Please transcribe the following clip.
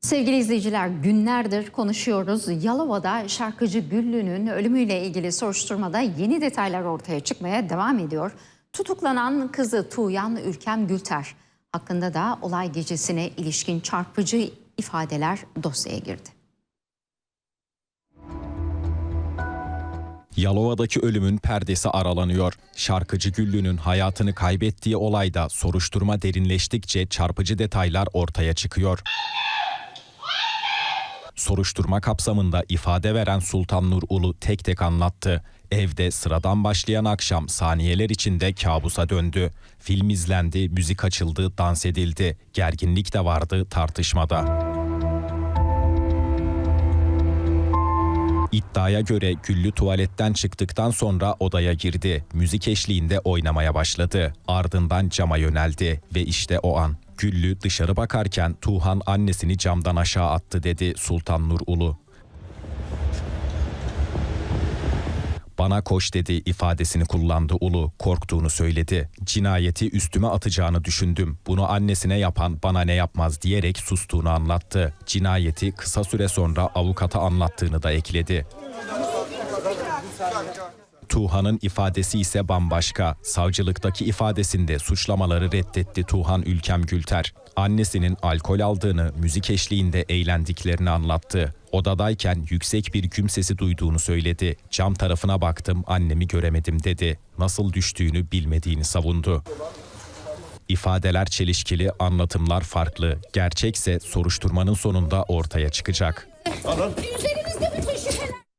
Sevgili izleyiciler günlerdir konuşuyoruz. Yalova'da şarkıcı Güllü'nün ölümüyle ilgili soruşturmada yeni detaylar ortaya çıkmaya devam ediyor. Tutuklanan kızı Tuğyan Ülkem Gülter hakkında da olay gecesine ilişkin çarpıcı ifadeler dosyaya girdi. Yalova'daki ölümün perdesi aralanıyor. Şarkıcı Güllü'nün hayatını kaybettiği olayda soruşturma derinleştikçe çarpıcı detaylar ortaya çıkıyor. Soruşturma kapsamında ifade veren Sultan Nur Ulu tek tek anlattı. Evde sıradan başlayan akşam saniyeler içinde kabusa döndü. Film izlendi, müzik açıldı, dans edildi. Gerginlik de vardı tartışmada. İddiaya göre Güllü tuvaletten çıktıktan sonra odaya girdi. Müzik eşliğinde oynamaya başladı. Ardından cama yöneldi ve işte o an Güllü dışarı bakarken Tuğhan annesini camdan aşağı attı dedi Sultan Nur Ulu. Bana koş dedi ifadesini kullandı Ulu. Korktuğunu söyledi. Cinayeti üstüme atacağını düşündüm. Bunu annesine yapan bana ne yapmaz diyerek sustuğunu anlattı. Cinayeti kısa süre sonra avukata anlattığını da ekledi. Tuğhan'ın ifadesi ise bambaşka. Savcılıktaki ifadesinde suçlamaları reddetti Tuğhan Ülkem Gülter. Annesinin alkol aldığını, müzik eşliğinde eğlendiklerini anlattı. Odadayken yüksek bir güm sesi duyduğunu söyledi. Cam tarafına baktım, annemi göremedim dedi. Nasıl düştüğünü bilmediğini savundu. İfadeler çelişkili, anlatımlar farklı. Gerçekse soruşturmanın sonunda ortaya çıkacak. Üzerimizde bir